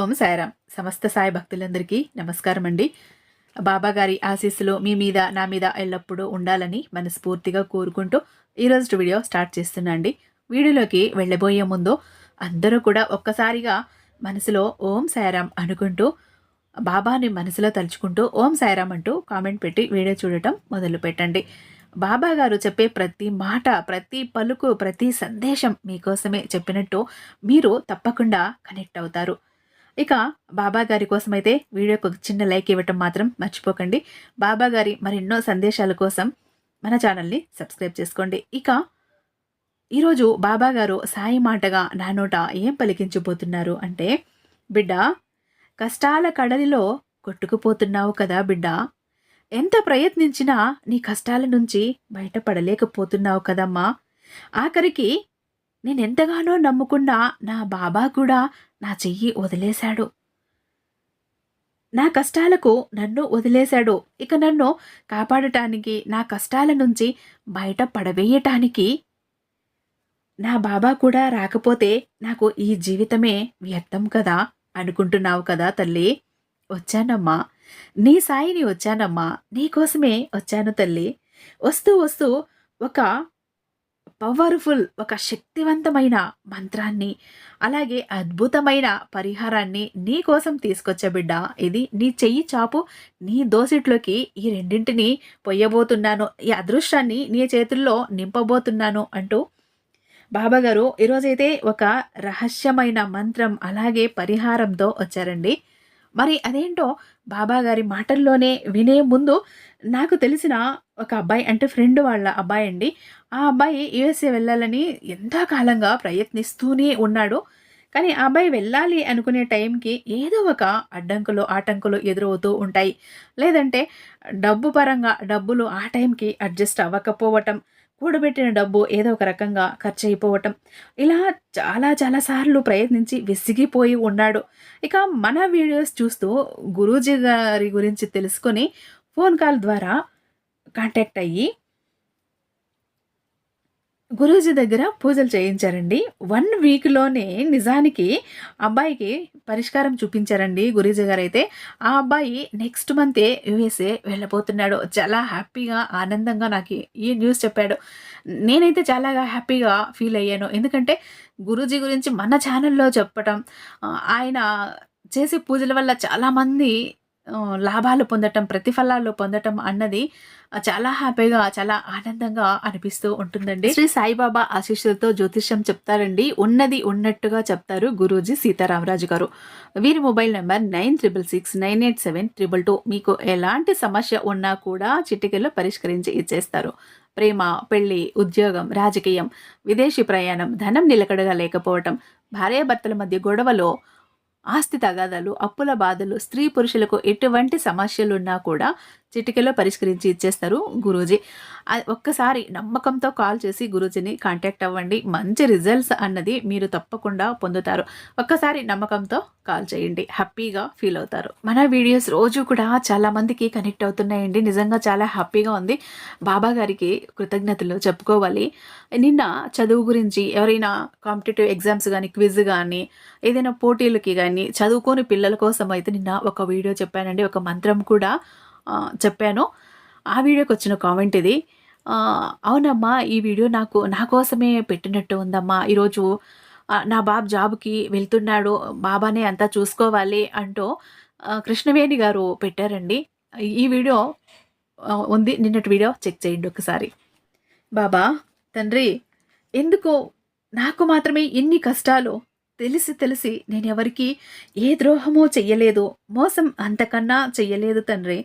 ఓం సాయిరామ్. సమస్త సాయి భక్తులందరికీ నమస్కారం అండి బాబాగారి ఆశీస్సులు మీ మీద నా మీద ఎల్లప్పుడూ ఉండాలని మనస్ఫూర్తిగా కోరుకుంటూ ఈరోజు వీడియో స్టార్ట్ చేస్తున్నా అండి. వీడియోలోకి వెళ్ళబోయే ముందు అందరూ కూడా ఒక్కసారిగా మనసులో ఓం సాయిరామ్ అనుకుంటూ బాబాని మనసులో తలుచుకుంటూ ఓం సాయిరామ్ అంటూ కామెంట్ పెట్టి వీడియో చూడటం మొదలు పెట్టండి. బాబా గారు చెప్పే ప్రతి మాట ప్రతి పలుకు ప్రతి సందేశం మీకోసమే చెప్పినట్టు మీరు తప్పకుండా కనెక్ట్ అవుతారు. ఇక బాబా గారి కోసమైతే వీడియోకి ఒక చిన్న లైక్ ఇవ్వటం మాత్రం మర్చిపోకండి. బాబా గారి మరెన్నో సందేశాల కోసం మన ఛానల్ని సబ్స్క్రైబ్ చేసుకోండి. ఇక ఈరోజు బాబా గారు సాయి మాటగా నా నోట ఏం పలికించబోతున్నారు అంటే బిడ్డ కష్టాల కడలిలో కొట్టుకుపోతున్నావు కదా బిడ్డ. ఎంత ప్రయత్నించినా నీ కష్టాల నుంచి బయటపడలేకపోతున్నావు కదమ్మా. ఆఖరికి నేనెంతగానో నమ్ముకున్నా నా బాబా కూడా నా చెయ్యి వదిలేశాడు. నా కష్టాలకు నన్ను వదిలేశాడు. ఇక నన్ను కాపాడటానికి నా కష్టాల నుంచి బయట పడవేయటానికి నా బాబా కూడా రాకపోతే నాకు ఈ జీవితమే వ్యర్థం కదా అనుకుంటున్నావు కదా తల్లి? వచ్చానమ్మా. నీ సాయిని వచ్చానమ్మా. నీకోసమే వచ్చాను తల్లి. వస్తూ వస్తూ ఒక పవర్ఫుల్ ఒక శక్తివంతమైన మంత్రాన్ని అలాగే అద్భుతమైన పరిహారాన్ని నీ కోసం తీసుకొచ్చా బిడ్డ ఇది నీ చెయ్యి చాపు నీ దోసిట్లోకి ఈ రెండింటిని పొయ్యబోతున్నాను ఈ అదృష్టాన్ని నీ చేతుల్లో నింపబోతున్నాను అంటూ బాబాగారు ఈరోజైతే ఒక రహస్యమైన మంత్రం అలాగే పరిహారంతో వచ్చారండి. మరి అదేంటో బాబా గారి మాటల్లోనే వినే ముందు నాకు తెలిసిన ఒక అబ్బాయి అంటే ఫ్రెండ్ వాళ్ళ అబ్బాయి అండి. ఆ అబ్బాయి యుఎస్ఏ వెళ్ళాలని ఎంతో కాలంగా ప్రయత్నిస్తూనే ఉన్నాడు. కానీ ఆ అబ్బాయి వెళ్ళాలి అనుకునే టైంకి ఏదో ఒక అడ్డంకులు ఆటంకులు ఎదురవుతూ ఉంటాయి. లేదంటే డబ్బు పరంగా డబ్బులు ఆ టైంకి అడ్జస్ట్ అవ్వకపోవటం కూడబెట్టిన డబ్బు ఏదో ఒక రకంగా ఖర్చు అయిపోవటం ఇలా చాలా చాలా సార్లు ప్రయత్నించి విసిగిపోయి ఉన్నాడు. ఇక మన వీడియోస్ చూస్తూ గురూజీ గారి గురించి తెలుసుకొని ఫోన్ కాల్ ద్వారా కాంటాక్ట్ అయ్యి గురూజీ దగ్గర పూజలు చేయించారండి. వన్ వీక్లోనే నిజానికి అబ్బాయికి పరిష్కారం చూపించారండి గురూజీ గారు అయితే ఆ అబ్బాయి నెక్స్ట్ మంతే యుఎస్ఏ వెళ్ళబోతున్నాడు. చాలా హ్యాపీగా ఆనందంగా నాకు ఈ న్యూస్ చెప్పాడు. నేనైతే చాలా హ్యాపీగా ఫీల్ అయ్యాను. ఎందుకంటే గురూజీ గురించి మన ఛానల్లో చెప్పటం ఆయన చేసే పూజల వల్ల చాలామంది లాభాలు పొందటం ప్రతిఫలాలు పొందటం అన్నది చాలా హ్యాపీగా చాలా ఆనందంగా అనిపిస్తూ ఉంటుందండి. శ్రీ సాయిబాబా ఆశీస్సులతో జ్యోతిష్యం చెప్తారండి. ఉన్నది ఉన్నట్టుగా చెప్తారు గురూజీ సీతారామరాజు గారు. వీరి mobile number nine triple six nine eight seven triple two. మీకు ఎలాంటి సమస్య ఉన్నా కూడా చిటికెల్లో పరిష్కరించి ఇచ్చేస్తారు. ప్రేమ పెళ్ళి ఉద్యోగం రాజకీయం విదేశీ ప్రయాణం ధనం నిలకడగా లేకపోవటం భార్యాభర్తల మధ్య గొడవలో ఆస్తి తగాదాలు అప్పుల బాధలు స్త్రీ పురుషులకు ఎటువంటి సమస్యలున్నా కూడా చిటికెలో పరిష్కరించి ఇచ్చేస్తారు గురూజీ. ఒక్కసారి నమ్మకంతో కాల్ చేసి గురూజీని కాంటాక్ట్ అవ్వండి. మంచి రిజల్ట్స్ అన్నది మీరు తప్పకుండా పొందుతారు. ఒక్కసారి నమ్మకంతో కాల్ చేయండి. హ్యాపీగా ఫీల్ అవుతారు. మన వీడియోస్ రోజు కూడా చాలా మందికి కనెక్ట్ అవుతున్నాయండి. నిజంగా చాలా హ్యాపీగా ఉంది. బాబా గారికి కృతజ్ఞతలు చెప్పుకోవాలి. నిన్న చదువు గురించి ఎవరైనా కాంపిటేటివ్ ఎగ్జామ్స్ కానీ క్విజ్ కానీ ఏదైనా పోటీలకి కానీ చదువుకోని పిల్లల కోసం అయితే నిన్న ఒక వీడియో చెప్పానండి. ఒక మంత్రం కూడా చెప్పాను. ఆ వీడియోకి వచ్చిన కామెంట్ ఇది అవునమ్మా ఈ వీడియో నాకు నా కోసమే పెట్టినట్టు ఉందమ్మా. ఈరోజు నా బాబు జాబ్కి వెళ్తున్నాడు. బాబానే అంతా చూసుకోవాలి అంటూ కృష్ణవేణి గారు పెట్టారండి. ఈ వీడియో ఉంది. నిన్నటి వీడియో చెక్ చేయండి ఒకసారి. బాబా తండ్రి ఎందుకు? నాకు మాత్రమే ఇన్ని కష్టాలు. తెలిసి తెలిసి నేను ఎవరికి ఏ ద్రోహమో చెయ్యలేదు. మోసం అంతకన్నా చెయ్యలేదు తండ్రి.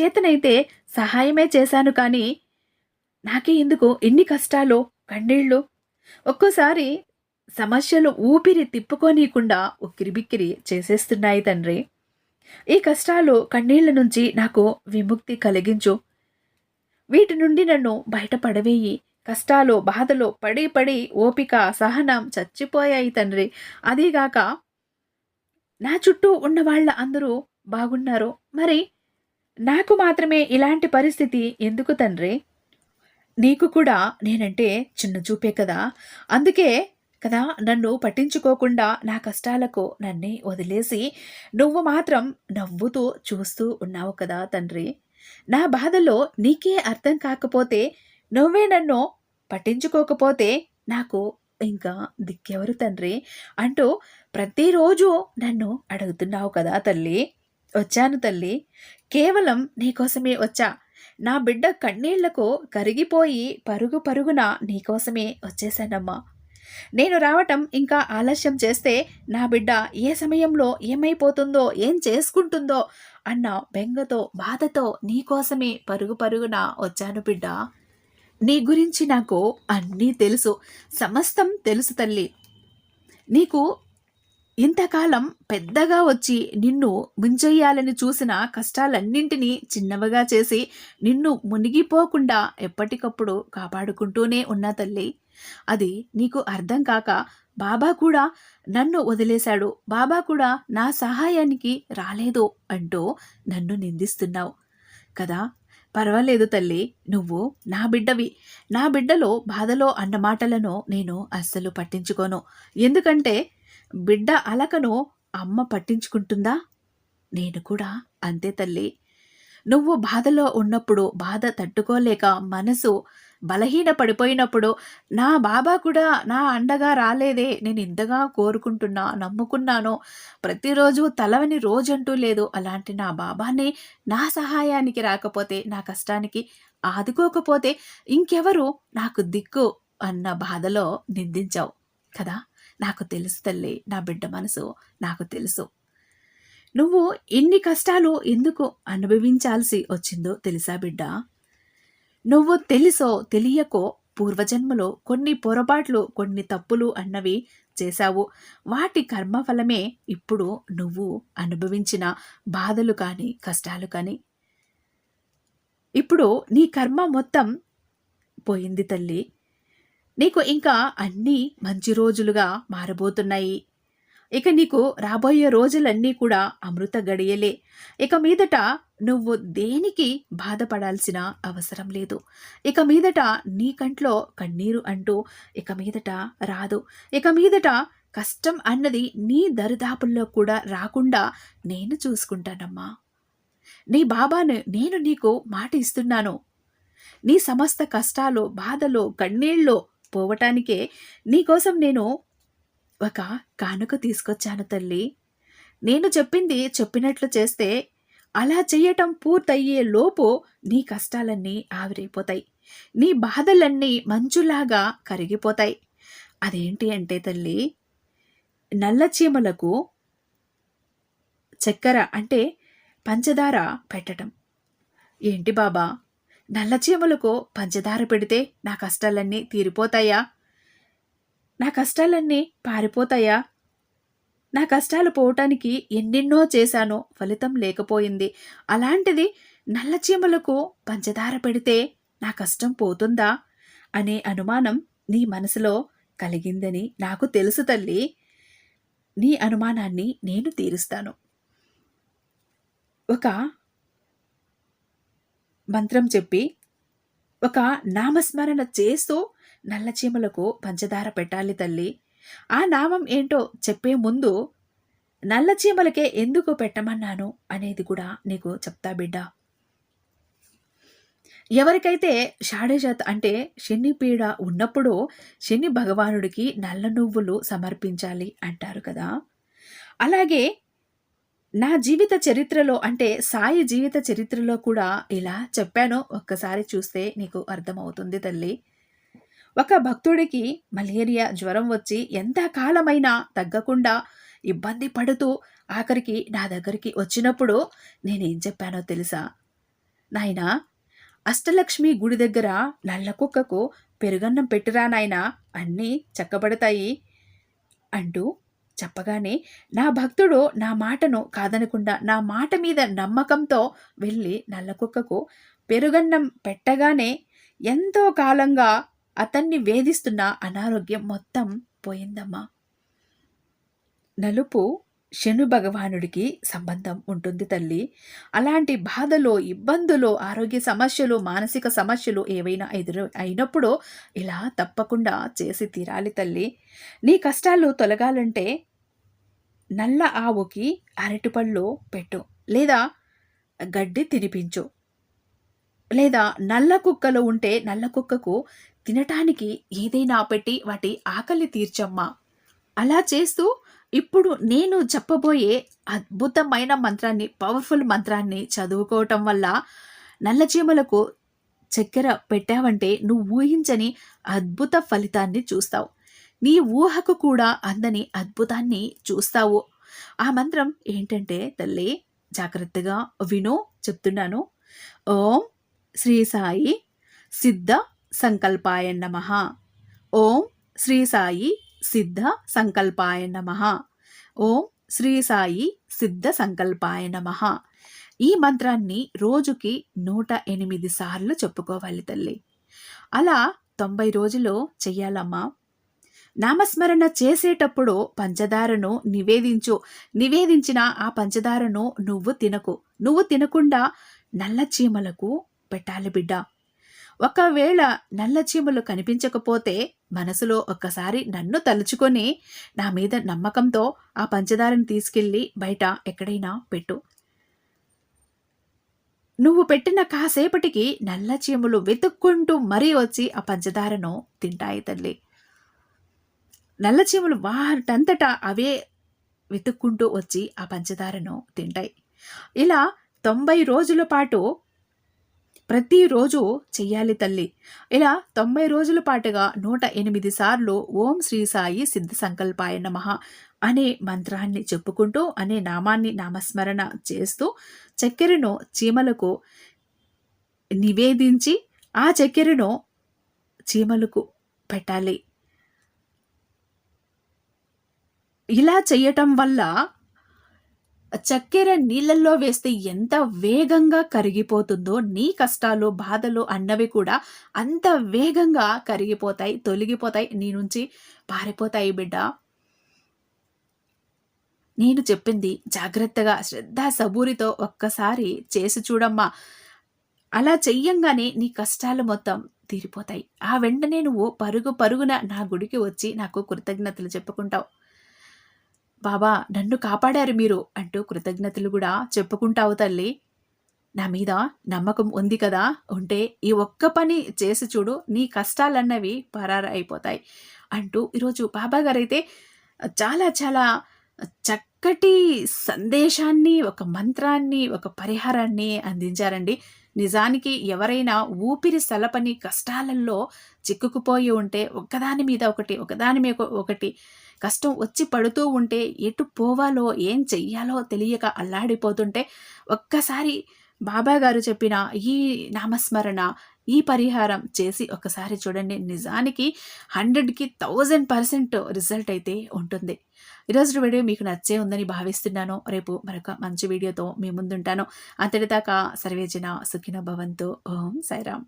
చేతనైతే సహాయమే చేశాను కానీ నాకే ఎందుకు ఎన్ని కష్టాలు కన్నీళ్ళు. ఒక్కోసారి సమస్యలు ఊపిరి తిప్పుకోనీయకుండా ఉక్కిరిబిక్కిరి చేసేస్తున్నాయి తండ్రి. ఈ కష్టాలు కన్నీళ్ళ నుంచి నాకు విముక్తి కలిగించు. వీటి నుండి నన్ను బయటపడవేయి. కష్టాలు బాధలు పడి పడి ఓపిక సహనం చచ్చిపోయాయి తండ్రి. అదీగాక నా చుట్టూ ఉన్న వాళ్ళ అందరూ బాగున్నారు. మరి నాకు మాత్రమే ఇలాంటి పరిస్థితి ఎందుకు తండ్రి? నీకు కూడా నేనంటే చిన్న చూపే కదా. అందుకే కదా నన్ను పట్టించుకోకుండా నా కష్టాలకు నన్నే వదిలేసి నువ్వు మాత్రం నవ్వుతూ చూస్తూ ఉన్నావు కదా తండ్రి. నా బాధలో నీకే అర్థం కాకపోతే నువ్వే నన్ను పట్టించుకోకపోతే నాకు ఇంకా దిక్కెవరు తండ్రి? అంటూ ప్రతిరోజు నన్ను అడుగుతున్నావు కదా తల్లి. వచ్చాను తల్లి. కేవలం నీకోసమే వచ్చా. నా బిడ్డ కన్నీళ్ళకు కరిగిపోయి పరుగు పరుగున నీకోసమే వచ్చేసానమ్మా నేను రావటం ఇంకా ఆలస్యం చేస్తే నా బిడ్డ ఏ సమయంలో ఏమైపోతుందో ఏం చేసుకుంటుందో అన్న బెంగతో బాధతో నీకోసమే పరుగు పరుగున వచ్చాను బిడ్డ. నీ గురించి నాకు అన్నీ తెలుసు. సమస్తం తెలుసు తల్లి. నీకు ఇంతకాలం పెద్దగా వచ్చి నిన్ను ముంచెయ్యాలని చూసిన కష్టాలన్నింటినీ చిన్నవిగా చేసి నిన్ను మునిగిపోకుండా ఎప్పటికప్పుడు కాపాడుకుంటూనే ఉన్న తల్లి. అది నీకు అర్థం కాక బాబా కూడా నన్ను వదిలేశాడు. బాబా కూడా నా సహాయానికి రాలేదు అంటూ నన్ను నిందిస్తున్నావు. కదా? పర్వాలేదు తల్లి. నువ్వు నా బిడ్డవి. నా బిడ్డలో బాధలో అన్న మాటలను నేను అస్సలు పట్టించుకోను. ఎందుకంటే బిడ్డ అలకను అమ్మ పట్టించుకుంటుందా? నేను కూడా అంతే తల్లి. నువ్వు బాధలో ఉన్నప్పుడు బాధ తట్టుకోలేక మనసు బలహీన పడిపోయినప్పుడు నా బాబా కూడా నా అండగా రాలేదే నేను ఇంతగా కోరుకుంటున్నా నమ్ముకున్నాను. ప్రతిరోజు తలవని రోజంటూ లేదు. అలాంటి నా బాబాని నా సహాయానికి రాకపోతే నా కష్టానికి ఆదుకోకపోతే ఇంకెవరు నాకు దిక్కు అన్న బాధలో నిందించావు కదా? నాకు తెలుసు తల్లి నా బిడ్డ మనసు నాకు తెలుసు. నువ్వు ఎన్ని కష్టాలు ఎందుకు అనుభవించాల్సి వచ్చిందో తెలుసా బిడ్డ? నువ్వు తెలుసో తెలియకో పూర్వజన్మలో కొన్ని పొరపాట్లు కొన్ని తప్పులు అన్నవి చేశావు. వాటి కర్మఫలమే ఇప్పుడు నువ్వు అనుభవించిన బాధలు కానీ కష్టాలు కానీ. ఇప్పుడు నీ కర్మ మొత్తం పోయింది తల్లి. నీకు ఇంకా అన్నీ మంచి రోజులుగా మారబోతున్నాయి. ఇక నీకు రాబోయే రోజులన్నీ కూడా అమృత గడియలే. ఇక మీదట నువ్వు దేనికి బాధపడాల్సిన అవసరం లేదు. ఇక మీదట నీ కంట్లో కన్నీరు అంటూ ఇక మీదట రాదు. ఇక మీదట కష్టం అన్నది నీ దరిదాపుల్లో కూడా రాకుండా నేను చూసుకుంటానమ్మా. నీ బాబాను నేను నీకు మాట ఇస్తున్నాను. నీ సమస్త కష్టాలు బాధలు కన్నీళ్ళు పోవటానికే నీకోసం నేను ఒక కానుక తీసుకొచ్చాను తల్లి. నేను చెప్పింది చెప్పినట్లు చేస్తే అలా చెయ్యటం పూర్తయ్యే లోపు నీ కష్టాలన్నీ ఆవిరైపోతాయి. నీ బాధలన్నీ మంచులాగా కరిగిపోతాయి. అదేంటి అంటే తల్లి నల్ల చీమలకు చక్కెర అంటే పంచదార పెట్టడం ఏంటి బాబా? నల్లచీమలకు పంచదార పెడితే నా కష్టాలన్నీ తీరిపోతాయా? నా కష్టాలన్నీ పారిపోతాయా? నా కష్టాలు పోవటానికి ఎన్నెన్నో చేశానో ఫలితం లేకపోయింది. అలాంటిది నల్లచీమలకు పంచదార పెడితే నా కష్టం పోతుందా? అనే అనుమానం నీ మనసులో కలిగిందని నాకు తెలుసు తల్లి. నీ అనుమానాన్ని నేను తీరుస్తాను. ఒక మంత్రం చెప్పి ఒక నామస్మరణ చేస్తూ నల్ల చీమలకు పంచదార పెట్టాలి తల్లి. ఆ నామం ఏంటో చెప్పే ముందు నల్ల చీమలకే ఎందుకు పెట్టమన్నాను అనేది కూడా నీకు చెప్తా బిడ్డ. ఎవరికైతే షాడేజాత్ అంటే శని పీడ ఉన్నప్పుడు శని భగవానుడికి నల్ల నువ్వులు సమర్పించాలి అంటారు కదా. అలాగే నా జీవిత చరిత్రలో అంటే సాయి జీవిత చరిత్రలో కూడా ఇలా చెప్పానో. ఒక్కసారి చూస్తే నీకు అర్థమవుతుంది తల్లి. ఒక భక్తుడికి మలేరియా జ్వరం వచ్చి ఎంత కాలమైనా తగ్గకుండా ఇబ్బంది పడుతూ ఆఖరికి నా దగ్గరికి వచ్చినప్పుడు నేనేం చెప్పానో తెలుసా? నాయనా అష్టలక్ష్మి గుడి దగ్గర నల్ల కుక్కకు పెరుగన్నం పెట్టిరా నాయనా అన్నీ చక్కబడతాయి అంటూ చెప్పగానే నా భక్తుడు నా మాటను కాదనకుండా నా మాట మీద నమ్మకంతో వెళ్ళి నల్ల కుక్కకు పెరుగన్నం పెట్టగానే ఎంతో కాలంగా అతన్ని వేధిస్తున్న అనారోగ్యం మొత్తం పోయిందమ్మా. నలుపు శను భగవానుడికి సంబంధం ఉంటుంది తల్లి. అలాంటి బాధలో ఇబ్బందులు ఆరోగ్య సమస్యలు మానసిక సమస్యలు ఏవైనా ఎదురు అయినప్పుడు ఇలా తప్పకుండా చేసి తీరాలి తల్లి. నీ కష్టాలు తొలగాలంటే నల్ల ఆవుకి అరటిపళ్ళు పెట్టు. లేదా గడ్డి తినిపించు. లేదా నల్ల కుక్కలు ఉంటే నల్ల కుక్కకు తినటానికి ఏదైనా పెట్టి వాటి ఆకలి తీర్చమ్మా. అలా చేస్తూ ఇప్పుడు నేను చెప్పబోయే అద్భుతమైన మంత్రాన్ని పవర్ఫుల్ మంత్రాన్ని చదువుకోవటం వల్ల నల్లచీమలకు చక్కెర పెట్టావంటే నువ్వు ఊహించని అద్భుత ఫలితాన్ని చూస్తావు. నీ ఊహకు కూడా అందని అద్భుతాన్ని చూస్తావు. ఆ మంత్రం ఏంటంటే తల్లి జాగ్రత్తగా విను చెప్తున్నాను. ఓం శ్రీ సాయి సిద్ధ సంకల్పాయ నమ. ఓం శ్రీ సాయి సిద్ధ సంకల్పాయ నమ. ఓం శ్రీ సాయి సిద్ధ సంకల్పాయ నమ. ఈ మంత్రాన్ని రోజుకి నూట ఎనిమిది సార్లు చెప్పుకోవాలి తల్లి. అలా తొంభై రోజులు చెయ్యాలమ్మా. నామస్మరణ చేసేటప్పుడు పంచదారను నివేదించు. నివేదించిన ఆ పంచదారను నువ్వు తినకు. నువ్వు తినకుండా నల్ల చీమలకు పెట్టాలి బిడ్డ. ఒకవేళ నల్ల చీమలు కనిపించకపోతే మనసులో ఒక్కసారి నన్ను తలుచుకొని నా మీద నమ్మకంతో ఆ పంచదారను తీసుకెళ్ళి బయట ఎక్కడైనా పెట్టు. నువ్వు పెట్టిన కాసేపటికి నల్ల చీమలు వెతుక్కుంటూ మరీ వచ్చి ఆ పంచదారను తింటాయి తల్లి. నల్లచీమలు వాటంతటా అవే వెతుక్కుంటూ వచ్చి ఆ పంచదారను తింటాయి. ఇలా తొంభై రోజుల పాటు ప్రతిరోజు చెయ్యాలి తల్లి. ఇలా తొంభై రోజుల పాటుగా నూట ఎనిమిది సార్లు ఓం శ్రీ సాయి సిద్ధ సంకల్పాయ నమ అనే మంత్రాన్ని చెప్పుకుంటూ అనే నామాన్ని నామస్మరణ చేస్తూ చక్కెరను చీమలకు నివేదించి ఆ చక్కెరను చీమలకు పెట్టాలి. ఇలా చేయటం వల్ల చక్కెర నీళ్ళల్లో వేస్తే ఎంత వేగంగా కరిగిపోతుందో నీ కష్టాలు బాధలు అన్నవి కూడా అంత వేగంగా కరిగిపోతాయి తొలగిపోతాయి నీ నుంచి పారిపోతాయి బిడ్డ. నేను చెప్పింది జాగ్రత్తగా శ్రద్ధ సబూరితో ఒక్కసారి చేసి చూడమ్మా. అలా చెయ్యంగానే నీ కష్టాలు మొత్తం తీరిపోతాయి. ఆ వెంటనే నువ్వు పరుగు పరుగున నా గుడికి వచ్చి నాకు కృతజ్ఞతలు చెప్పుకుంటావు. బాబా నన్ను కాపాడారు మీరు అంటూ కృతజ్ఞతలు కూడా చెప్పుకుంటావు తల్లి. నా మీద నమ్మకం ఉంది కదా ఉంటే ఈ ఒక్క పని చేసి చూడు నీ కష్టాలన్నవి పరారు అయిపోతాయి అంటూ ఈరోజు బాబా గారైతే చాలా చాలా చక్కటి సందేశాన్ని ఒక మంత్రాన్ని ఒక పరిహారాన్ని అందించారండి. నిజానికి ఎవరైనా ఊపిరి సలపని కష్టాలలో చిక్కుకుపోయి ఉంటే ఒకదాని మీద ఒకటి ఒకదాని మీద ఒకటి కష్టం వచ్చి పడుతూ ఉంటే ఎటు పోవాలో ఏం చెయ్యాలో తెలియక అల్లాడిపోతుంటే ఒక్కసారి బాబా గారు చెప్పిన ఈ నామస్మరణ ఈ పరిహారం చేసి ఒకసారి చూడండి. నిజానికి హండ్రెడ్కి థౌజండ్ పర్సెంట్ రిజల్ట్ అయితే ఉంటుంది. ఈరోజు వీడియో మీకు నచ్చే ఉందని భావిస్తున్నాను. రేపు మరొక మంచి వీడియోతో మీ ముందుంటాను. అంతటిదాకా సర్వేజన సుఖిన భవంతు. ఓం సాయిరామ్.